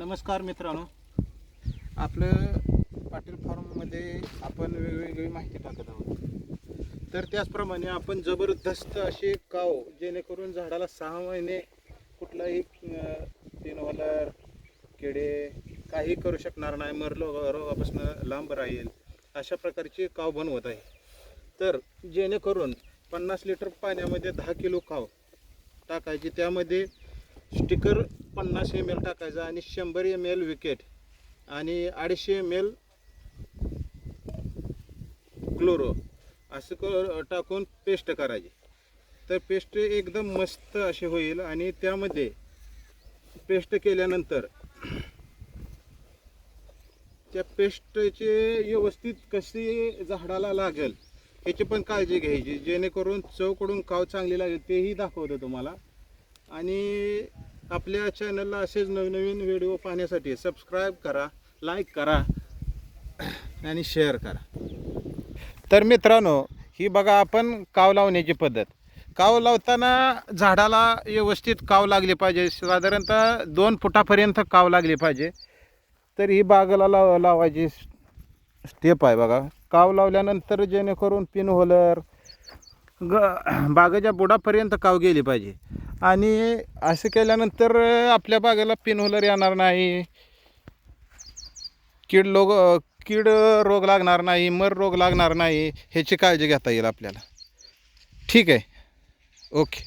नमस्कार मित्रांनो. आपलं पाटील फार्ममध्ये आपण वेगवेगळी माहिती टाकत आहोत. तर त्याचप्रमाणे आपण जबरदस्त अशी काव जेणेकरून झाडाला सहा महिने कुठलाही पिनवलर किडे काही करू शकणार नाही मर रोगापासून लांब राहील अशा प्रकारची काव बनवत आहे. तर जेणेकरून पन्नास लिटर पाण्यामध्ये दहा किलो काव टाकायची त्यामध्ये स्टिकर पन्नास एम एल टाकायचा आणि शंभर एम एल विकेट आणि अडीचशे एम एल क्लोरो असं क टाकून पेस्ट करायची. तर पेस्ट एकदम मस्त अशी होईल आणि त्यामध्ये पेस्ट केल्यानंतर त्या पेस्टचे व्यवस्थित कशी झाडाला लागेल ह्याची पण काळजी घ्यायची. जेणेकरून चवकडून काव चांगली लागेल तेही दाखवतो तुम्हाला. आणि आपल्या चॅनलला असेच नवनवीन व्हिडिओ पाहण्यासाठी सबस्क्राईब करा लाईक करा आणि शेअर करा. तर मित्रांनो ही बघा आपण काव लावण्याची पद्धत. काव लावताना झाडाला व्यवस्थित काव लागली पाहिजे. साधारणतः दोन फुटापर्यंत काव लागली पाहिजे. तर ही बागेला लाव लावायची स्टेप आहे बघा. काव लावल्यानंतर जेणेकरून पिन होलर ग बागेच्या बुडापर्यंत काव गेली पाहिजे. आणि असं केल्यानंतर आपल्या बागेला पिनहोलर येणार नाही. कीड लोग कीड रोग लागणार नाही मर रोग लागणार नाही ह्याची काळजी घेता येईल आपल्याला. ठीक आहे. ओके.